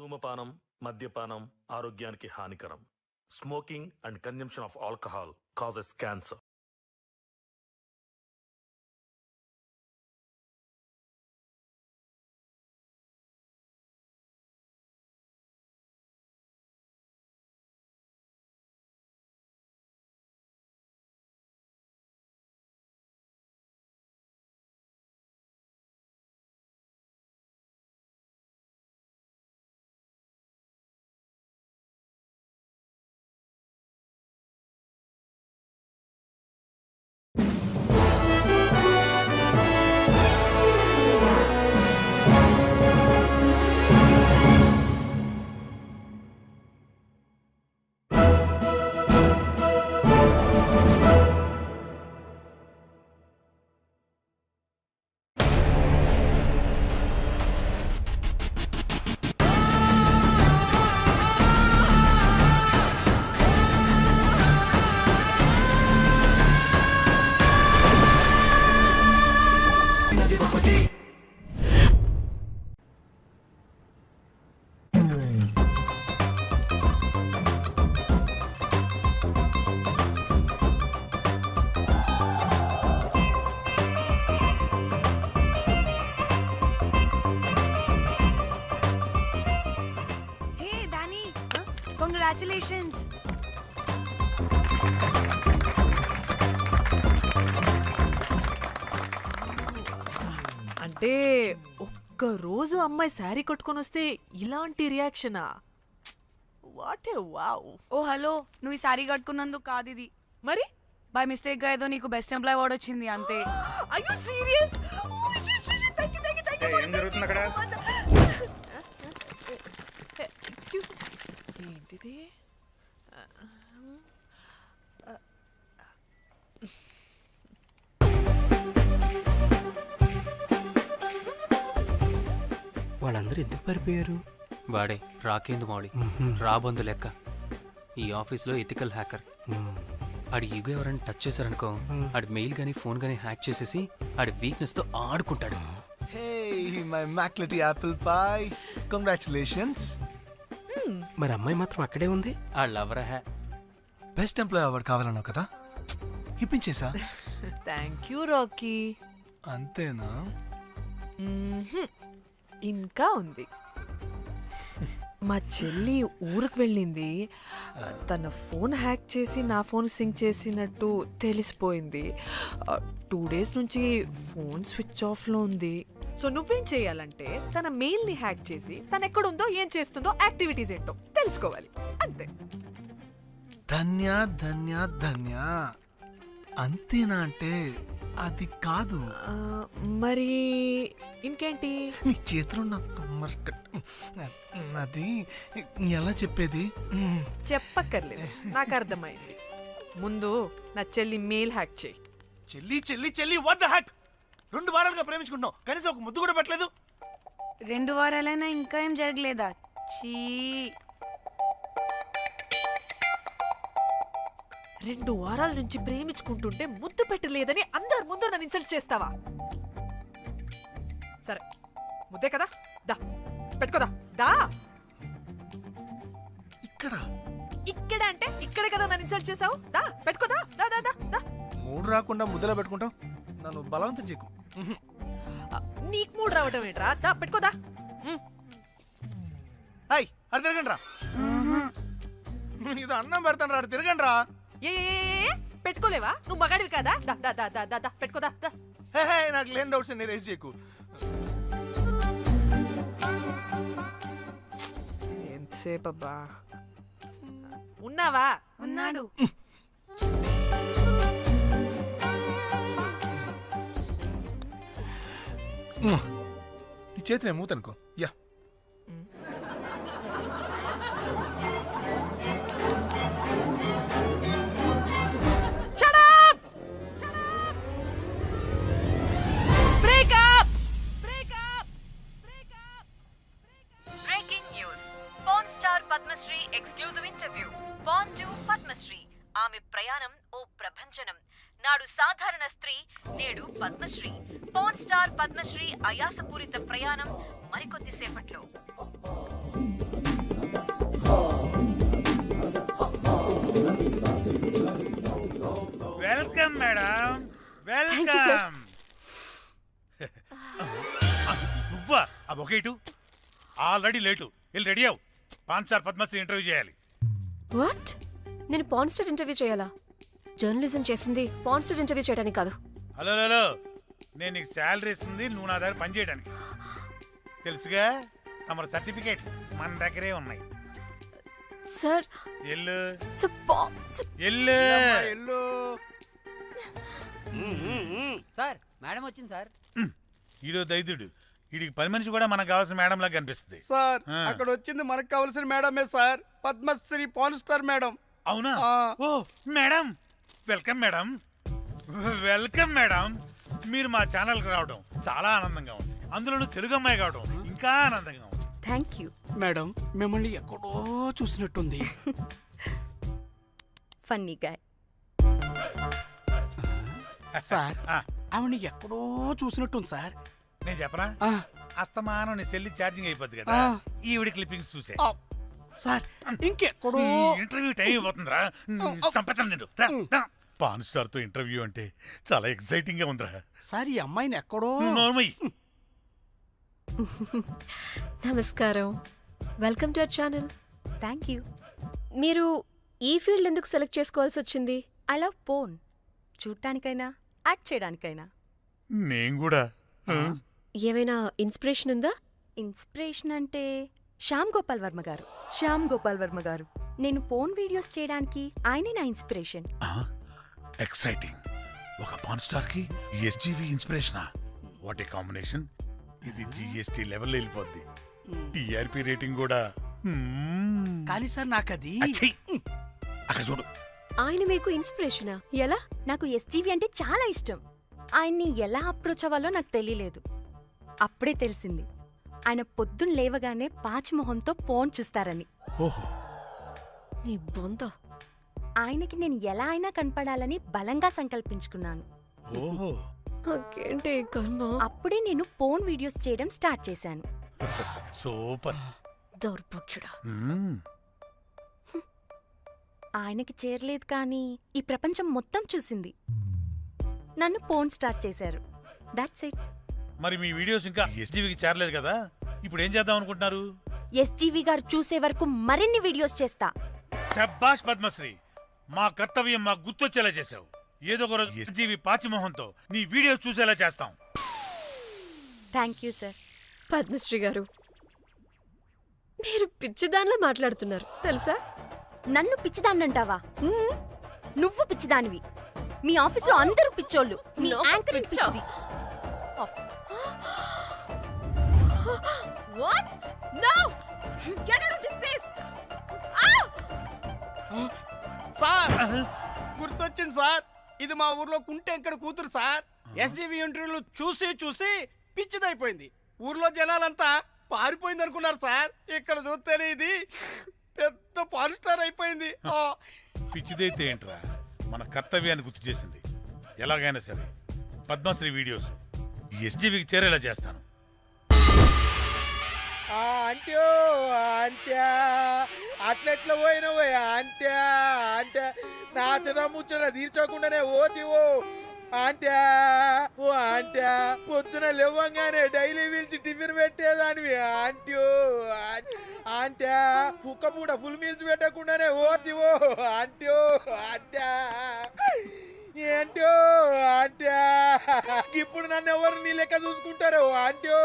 ధూమపానం మద్యపానం ఆరోగ్యానికి హానికరం. Smoking and consumption of alcohol causes cancer. రోజు అమ్మాయి శారీ కట్టుకొని వస్తే ఇలాంటి రియాక్షనా? What a wow. Oh hello. నువ్వు ఈ సారీ కట్టుకున్నందుకు కాదు ఇది. మరి? బై మిస్టేక్గా ఏదో నీకు బెస్ట్ ఎంప్లాయ్ అవార్డ్ వచ్చింది అంతే. ఐ యు సీరియస్ ఏం జరుగుతుంది అక్కడ? ఎక్స్క్యూజ్ ఏంటిది? వాళ్ళందరూ ఎందుకు పారిపోయారు? వాడే రాకేందు మౌళి రాబందు లెక్క. ఈ ఆఫీస్లో ఎథికల్ హ్యాకర్. ఆడి ఈగో ఎవరైనా టచ్ చేశారనుకో ఆడి మెయిల్ గానీ ఫోన్ గానీ హ్యాక్ చేసేసి ఆడి వీక్నెస్తో ఆడుకుంటాడు Hey, my Maclity apple pie. Congratulations. మరి అమ్మాయి మాత్రం అక్కడే ఉంది? ఆ లవర్ హ్యా బెస్ట్ ఎంప్లాయ్ అవార్డ్ కావాలన్నావు కదా? ఇప్పించేసా? థ్యాంక్ యూ రాకీ అంతేనా? ఇంకా ఉంది. మా చెల్లి ఊరికి వెళ్ళింది. తన ఫోన్ హ్యాక్ చేసి నా ఫోన్ సింక్ చేసినట్టు తెలిసిపోయింది. టూ డేస్ నుంచి ఫోన్ స్విచ్ ఆఫ్లో ఉంది. సో నువ్వేం చేయాలంటే తన మెయిల్ని హ్యాక్ చేసి తను ఎక్కడుందో ఏం చేస్తుందో యాక్టివిటీస్ ఏంటో తెలుసుకోవాలి. అంతే. ధన్య ధన్య ధన్య. అంతేనా అంటే అది కాదు. ఆ, మరి ఇంకేంటి? నీ చేతిలో నా కమ్మర్ కట్ అది ఎలా చెప్పేది? చెప్పక్కర్లేదు. నాకు అర్థమైంది. ముందు నా చెల్లి మెయిల్ హ్యాక్ చేయి. చెల్లి చెల్లి చెల్లి వద్ద హ్యాక్ రెండు వారాలుగా ప్రేమించుకుంటున్నావు. కనీసం ఒక ముద్దు కూడా పెట్టలేదు. రెండు వారాలైనా ఇంకా ఏం జరగలేదా? చీ. రెండు వారాల నుంచి ప్రేమించుకుంటుంటే ముద్దు పెట్టలేదని అందరు ముందు నన్ను ఇన్సల్ట్ చేస్తావా? సరే ముద్దే కదా? దా పెట్టుకోదా దా ఇక్కడ? ఇక్కడ అంటే ఇక్కడ కదా నన్ను ఇన్సల్ట్ చేసావు? దా పెట్టుకోదా దా దా దా దా మూడు రాకుండా ముద్దలో పెట్టుకుంటావు? నన్ను బలవంతం చేయకు. నీకు మూడు రావటం ఏంట్రా? దా పెట్టుకోదా. హాయ్ అది తిరగండి రా ఇది అన్నం పెడతాను రా తిరగండి రా ఏ ఏ, ఏ, ఏ, పెట్టుకోలేవా? నువ్వు మగాడివి కదా? దా దా దా దా దా దా పెట్టుకోదా దా హే హే నాకు లేని డౌట్స్ అన్ని రేస్ చేయకు. ఎంతసేపు అబ్బా ఉన్నావా? ఉన్నాడు. నీ చేతిని మూతనుకో. యా. వెల్కమ్ మేడం వెల్కమ్ నువ్వా? ఆ బొకే ఇటు. ఆల్రెడీ లేటు వెళ్ళి రెడీ అవు పాన్ స్టార్ పద్మశ్రీ ఇంటర్వ్యూ చేయాలి. వాట్ నేను పాన్స్టర్ ఇంటర్వ్యూ చేయాలా? జర్నలిజం చేసింది పాన్స్టర్ ఇంటర్వ్యూ చేయడానికి కాదు. హలో హలో నేను నీకు శాలరీ ఇస్తుంది నువ్వు నా దగ్గర పని చేయడానికి. తెలుసుగా? తమరు సర్టిఫికేట్ మన దగ్గరే ఉన్నాయి. సార్ ఎల్లు. పాన్స్ ఎల్లు. సార్ మేడం వచ్చింది సార్. ఈడో దైదుడు వీడికి పని మనిషి కూడా మనకు కావాల్సిన మేడం లాగా కనిపిస్తుంది. సార్. అక్కడ వచ్చింది మనకు కావాల్సిన మేడమే sir. Padmashri pan star madam. అవునా? ఆ. ఓ madam. Welcome madam. Welcome madam. మీరు మా ఛానల్కి రావడం చాలా ఆనందంగా ఉంది. అందులోనూ తెలుగు అమ్మాయి కావడం ఇంకా ఆనందంగా ఉంది. థ్యాంక్ యూ మేడం మిమ్మల్ని ఎక్కడో చూసినట్టుంది. ఫన్నీ గాయ్ సార్ ఆ, ఆవిడ ఎక్కడో చూసినట్టుంది సార్. నేను చెప్పనా? ఆ, అస్తమానం నీ సెల్లి ఛార్జింగ్ అయిపోద్ది కదా. ఆ. ఈవిడ క్లిప్పింగ్స్ చూసే. ఆ, సార్ ఇంకెక్కడో ఇంటర్వ్యూ టైం అయిపోతుందిరా. సంపేతాను నేను రా, రా. పాన్ స్టార్తో ఇంటర్వ్యూ అంటే చాలా ఎక్సైటింగ్గా ఉందిరా. సార్ ఈ అమ్మాయిని ఎక్కడో నోర్మయ్యి నమస్కారం. Welcome to our channel. Thank you. మీరు ఈ ఫీల్డ్ ఎందుకు సెలెక్ట్ చేసుకోవాల్సి వచ్చింది? I love porn. చూడటానికైనా యాక్ట్ చేయడానికైనా? నేను కూడా. ఏమైనా ఇన్స్పిరేషన్ ఉందా? ఇన్స్పిరేషన్ అంటే శ్యామ్ గోపాల్ వర్మ గారు. శ్యామ్ గోపాల్ వర్మ గారు. నేను పోన్ వీడియోస్ చేయడానికి ఆయనే నా ఇన్స్పిరేషన్. ఎక్సైటింగ్. ఒక పాన్ స్టార్కి ఎస్జీవి ఇన్స్పిరేషనా? వాట్ ఏ కాంబినేషన్ ఇది జిఎస్టీ లెవెల్ వెళ్ళిపోద్ది. టిఆర్పి రేటింగ్ కూడా. కానీ సార్ నాకు అది. అక్కడ చూడు. ఆయన మీకు ఇన్స్పిరేషనా? ఎలా? నాకు ఎస్జీవి అంటే చాలా ఇష్టం. ఆయన్ని ఎలా అప్రోచ్ అవ్వాలో నాకు తెలియలేదు. అప్పుడే తెలిసింది. ఆయన పొద్దున్న లేవగానే పాచిమొహంతో ఫోన్ చూస్తారని. ఓహో. నీ బొంద. ఆయనకి నేను ఎలా అయినా కనపడాలని బలంగా సంకల్పించుకున్నాను. ఓహో. నాకేంటి ఈ కర్మ? అప్పుడే నేను ఫోన్ వీడియోస్ చేయడం స్టార్ట్ చేశాను. సూపర్. దౌర్భాగ్యుడా. మ్మ్. ఆయనకి చేరలేదు కానీ ఈ ప్రపంచం మొత్తం చూసింది. నన్ను ఫోన్ స్టార్ట్ చేశారు. దాట్స్ ఇట్ మరి మీ వీడియోస్ ఇంకా ఎస్జీవికి చేరలేదు కదా? ఇప్పుడు ఏం చేద్దాం అనుకుంటున్నారు? ఎస్జీవి గారు చూసే వరకు మరిన్ని వీడియోస్ చేస్తా. శబ్బాష్ పద్మశ్రీ మా కర్తవ్యం మాకు గుర్తొచ్చేలా చేసావు ఏదో ఒక రోజు ఎస్జీవి పాచిమోహంతో నీ వీడియో చూసేలా చేస్తాం. థ్యాంక్ యూ సార్ పద్మశ్రీ గారు మీరు పిచ్చిదానిలా మాట్లాడుతున్నారు తెలుసా? నన్ను పిచ్చిదాన్నంటావా? నువ్వు పిచ్చిదానివి. మీ ఆఫీస్లో అందరూ పిచ్చోళ్ళు. మీ యాంకరింగ్ పిచ్చా? పిచ్చిది. What no get out of this place sir గుర్తొచ్చింది సార్. ఇది మా ఊర్లో కుంటెంకడ కూతురు సార్. ఎస్జీవి ఇంటర్వ్యూలు చూసి చూసి పిచ్చిదైపోయింది. ఊర్లో జనాలంతా పారిపోయింది అనుకున్నారు సార్. ఇక్కడ చూస్తేనే ఇది పెద్ద పాన్ స్టార్ అయిపోయింది. ఆ. పిచ్చిదైతే ఏంట్రా? మన కర్తవ్యాన్ని గుర్తు చేసింది. ఎలాగైనా సరే పద్మశ్రీ వీడియోస్ ఎస్జీవికి చేరేలా చేస్తాను. ఆ అంట్యో అంట్యా అట్లెట్లా పోయినవో అంట్యా అంటే నాచన ముచ్చట తీర్చకుండానే ఓతివో. అంట్యా ఓ అంట్యా పొద్దున లేవంగానే డైలీ పిలిచి టిఫిన్ పెట్టేదానివి ఆంట్యో అంట్యా కుక్క పూట ఫుల్ మీల్స్ పెట్టకుండానే ఓతివో అంట్యో అంట్యా ఏంటో అంట్యా ఇప్పుడు నన్ను ఎవరు నీ లెక్క చూసుకుంటారు? అంటో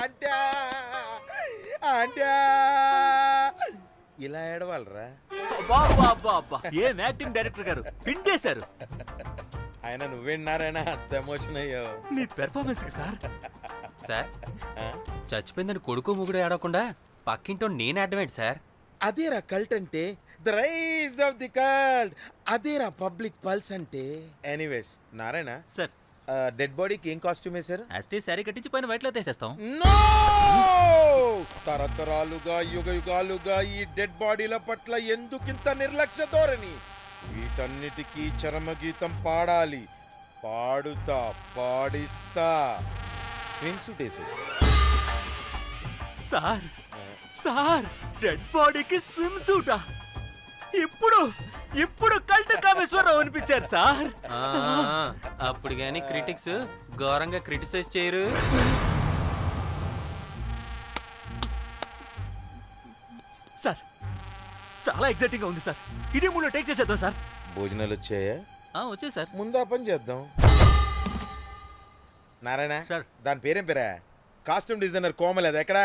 అంట్యా అంట్యా ఇలా ఏడవాలరా? ఏం యాక్టింగ్ డైరెక్టర్ గారు? పిండేశారు. ఆయన నువ్వేనారాయణ అంత ఎమోషన్ అయ్యో. మీ పెర్ఫార్మెన్స్ సార్. సార్? చచ్చిపోయిందని కొడుకు ముగుడు ఆడకుండా పక్కింటో నేను అడ్డమేంటి సార్? అదేరా కల్ట్ అంటే the rise of the cult అదేరా పబ్లిక్ పల్స్ అంటే. Anyways Narayana sir. డెడ్ బాడీకి ఏం కాస్ట్యూమ్ వేశారు? యాస్టీ శారీ కట్టించి పైన వైట్లో తీసేస్తాం నో తరతరాలుగా యుగ యుగాలుగా ఈ డెడ్ బాడీల పట్ల ఎందుకింత నిర్లక్ష్య ధోరణి? వీటన్నిటికీ చరమగీతం పాడాలి. పాడుతా పాడిస్తా. స్వింగ్ సూట్ వేసి సార్. సార్ డెడ్ బాడీకి స్విమ్ సూటా. ఇప్పుడు ఇప్పుడు కల్ట్ కామేశ్వరరావు అనిపించారు సార్. ఆ, అప్పుడు కానీ క్రిటిక్స్ ఘోరంగా క్రిటిసైజ్ చేయరు. సార్ చాలా ఎగ్జైటింగ్గా ఉంది సార్. ఇదే మూడు టేక్ చేసేద్దాం సార్. భోజనాలు వచ్చాయా? వచ్చే సార్. ముందు ఆ పని చేద్దాం. నారాయణ సార్. దాని పేరేం పేరా? కాస్ట్యూమ్ డిజైనర్ కోమల్ అది ఎక్కడా?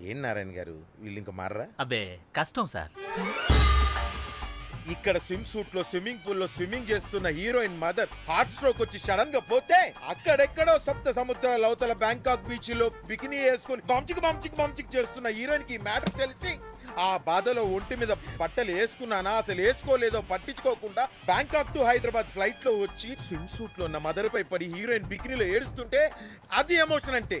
ఏం నారాయణ గారు? వీళ్ళు ఇంకా మారరా? అబ్బే కష్టం సార్. ఇక్కడ స్విమ్ సూట్లో స్విమ్మింగ్ పూల్లో స్విమ్మింగ్ చేస్తున్న హీరోయిన్ మదర్ హార్ట్ స్ట్రోక్ వచ్చి సడన్గా పోతే అక్కడెక్కడో సప్త సముద్రాల అవతల బ్యాంకాక్ బీచ్లో బికినీ వేసుకొని బంచిక్ బంచిక్ బంచిక్ చేస్తున్న హీరోయిన్కి మ్యాటర్ తెలిసి ఆ బాధలో ఒంటి మీద బట్టలు వేసుకున్నానా అసలు వేసుకోలేదో పట్టించుకోకుండా బ్యాంకాక్ టు హైదరాబాద్ ఫ్లైట్లో వచ్చి స్విమ్ సూట్లో ఉన్న మదర్ పై పడి హీరోయిన్ బికినీలో ఏడుస్తుంటే అది ఎమోషన్ అంటే.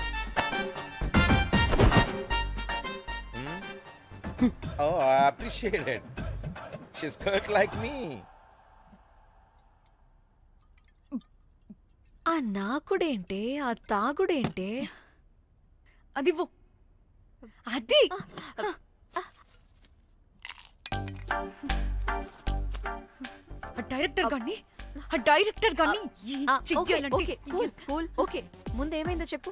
oh I appreciate it she's cut like me ఆ నాకుడేంటే ఆ తాగుడేంటే? అది ఇవ్వు. అది! ఆ డైరెక్టర్ గాని ఆ డైరెక్టర్ గాని ఓకే, కూల్, కూల్, ఓకే. ముందు ఏమైందో చెప్పు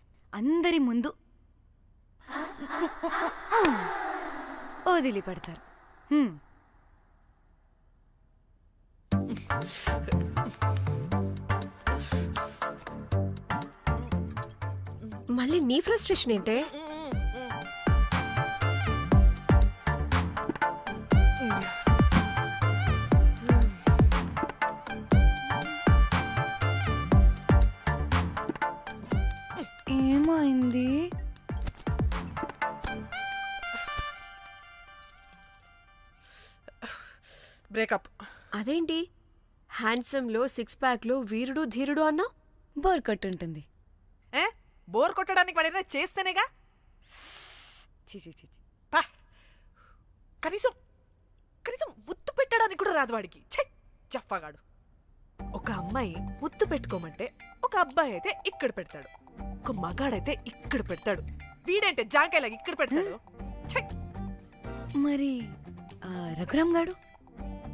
అందరి ముందు వదిలిపెడతారు హ్మ్. మళ్ళీ నీ ఫ్రస్ట్రేషన్ ఏంటే అదేంటి? హ్యాండ్సమ్లో సిక్స్ ప్యాక్లో వీరుడు ధీరుడు అన్నా? బోర్ ఉంటుంది ఏ? బోర్ కొట్టడానికి వాడైనా చేస్తేనేగా? చీ చీ చీ చీ. పా. కనీసం కనీసం ముత్తు పెట్టడానికి కూడా రాదు వాడికి. ఛై జఫాగాడు ఒక అమ్మాయి ముత్తు పెట్టుకోమంటే ఒక అబ్బాయి అయితే ఇక్కడ పెడతాడు. ఒక మగాడైతే ఇక్కడ పెడతాడు. వీడంటే జాంకాయలాగా ఇక్కడ పెడతాడు? ఛై. మరి ఆ, రఘురామ్ గాడు?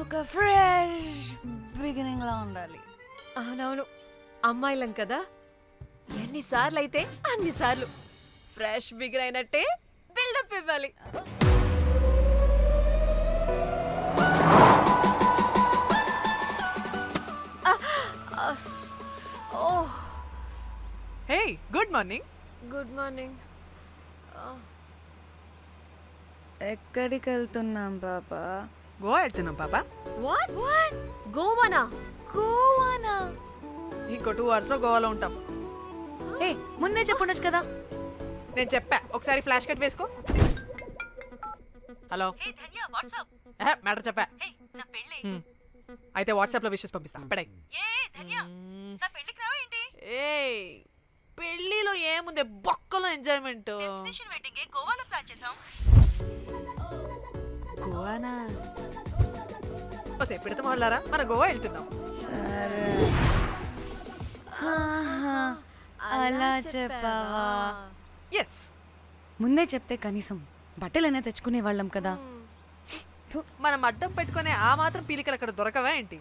ఒక ఫ్రెష్ బిగినింగ్ లా ఉండాలి. అవునవును. అమ్మాయిలం కదా. ఎన్నిసార్లు అయితే అన్నిసార్లు ఫ్రెష్ బిగర్ అయినట్టే బిల్డప్ ఇవ్వాలి. Hey good morning good morning ఎక్కడికి వెళ్తున్నాం పాపా? గోవా వెళ్తున్నాం పాప? వాట్ వాట్ గోవానా? గోవానా? ఇంకో టూ అవర్స్లో గోవాలో ఉంటాం. ఏ ముందే చెప్పుండొచ్చు కదా. నేను చెప్పా. ఒకసారి ఫ్లాష్ కట్ వేసుకో. హలో. మ్యాటర్ చెప్పా. హ్మ్. అయితే వాట్సాప్లో విషెస్ పంపిస్తా. పడాయి ఏ పెళ్ళిలో ఏముంది? బొక్కలో ఎంజాయ్మెంట్. గోవానా? ఓసే పెడతాం వాళ్ళారా? మన గోవా వెళ్తున్నాం. సరే. అలా చెప్పావా? ఎస్ ముందే చెప్తే కనీసం బట్టలైనా తెచ్చుకునే వాళ్ళం కదా. మనం అడ్డం పెట్టుకునే ఆ మాత్రం పీలికలు అక్కడ దొరకవా ఏంటి?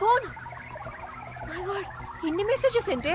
ఫోన్? మై గాడ్ ఇన్ని మెసేజెస్ ఏంటే?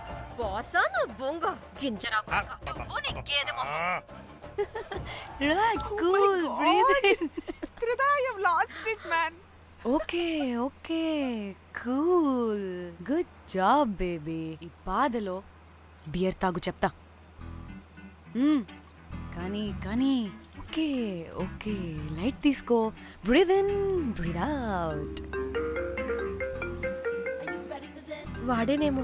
బాసా నా బొంగ గింజరా కొడుకా. నువ్వు నీ గేదె మొహం ఆ, relax cool breathe in lost it man okay okay cool good job baby ఈ బాధలో బియర్ తాగు చెప్తా. కానీ కానీ ఓకే ఓకే లైట్ తీసుకో breathe in breathe out వాడేనేమో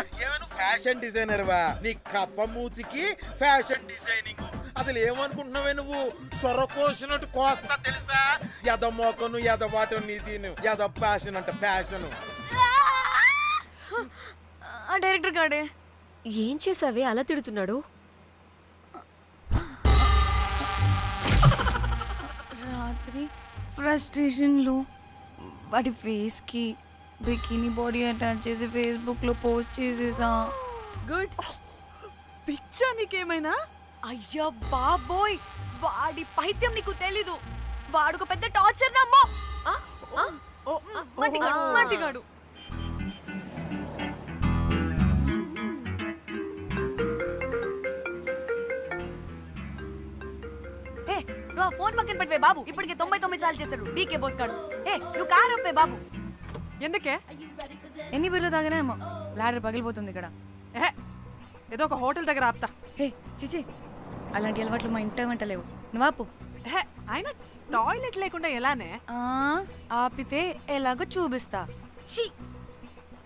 fashion designer వా? నీ కప్ప మూతికి ఫ్యాషన్ డిజైనింగ్ అసలు ఏమనుకుంటున్నావే నువ్వు? సొర కోసినట్టు కోస్తా తెలుసా? ఎద మోకను ఎద వాటను నీ దీని. ఎద ఫ్యాషన్ అంట ఫ్యాషన్ ఆ డైరెక్టర్ గాడే. ఏం చేసావే? అలా తిడుతున్నాడు. రాత్రి ఫ్రస్ట్రేషన్లో వాడి ఫేస్కి బికిని బాడీ అటాచ్ చేసి ఫేస్బుక్లో పోస్ట్ చేసేసా. గుడ్. పిచ్చా నీకేమైనా? అయ్యా బాబోయ్ వాడి పైత్యం నీకు తెలీదు. వాడుకు పెద్ద టార్చర్ నమ్మో. మాటిగాడు నువ్వు ఆ ఫోన్ పక్కన పెట్టవే బాబు. ఇప్పటికే తొంభై తొమ్మిది సార్లు చేశాడు. డీకే బోస్ ఏ నువ్వు కారు అప్పే బాబు. ఎందుకే? ఎన్ని బిర్లు తాగినాయేమో లాడర్ పగిలిపోతుంది ఇక్కడ. ఎహె, ఏదో ఒక హోటల్ దగ్గర ఆపుతా. హే చిచి అలాంటి అలవాట్లు మా ఇంట వెంట లేవు. నువ్వు ఆపు. ఆయన టాయిలెట్ లేకుండా ఎలానే ఆ, ఆపితే ఎలాగో చూపిస్తా. ఛీ!